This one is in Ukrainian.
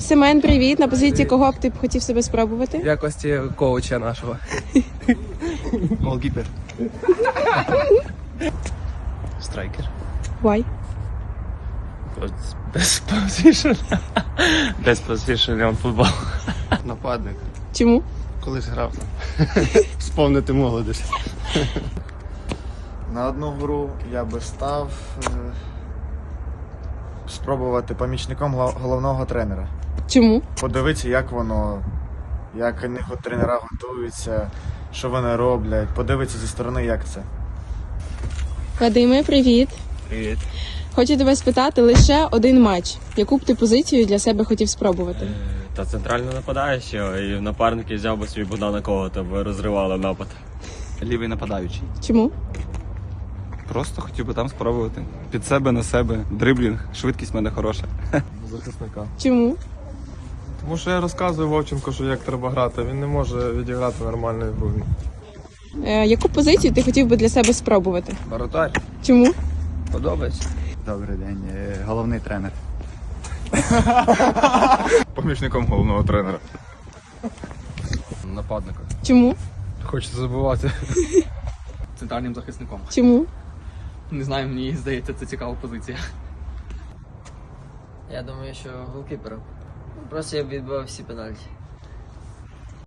Семен, привіт. На позиції кого б ти б хотів себе спробувати? В якості коуча нашого. Голкіпер. Страйкер. Why? Без позишн. Без позишн он футбол. Нападник. Чому? Колись грав. Вспомнити молодість. На одну гру я би став е, спробувати помічником головного тренера. Чому? Подивитися, як воно, як у них тренера готуються, що вони роблять, подивитися зі сторони, як це. Вадиме, привіт. Привіт. Хочу тебе спитати лише один матч. Яку б ти позицію для себе хотів спробувати? Та центрально нападаючого і напарники взяв би свій Богдана Когота, бо розривали напад. Лівий нападаючий. Чому? Просто хотів би там спробувати. Під себе на себе. Дриблінг, швидкість в мене хороша. Захисника. Чому? Тому що я розказую Вовченко, що як треба грати. Він не може відіграти нормальну гру. Е, яку позицію ти хотів би для себе спробувати? Воротар. Чому? Подобається. Добрий день, е, головний тренер. Помічником головного тренера. Нападника. Чому? Хочеться забувати. центральним захисником. Чому? Не знаю, мені здається, це цікава позиція. Я думаю, що голкіпер. Просто я б відбивав всі пенальті.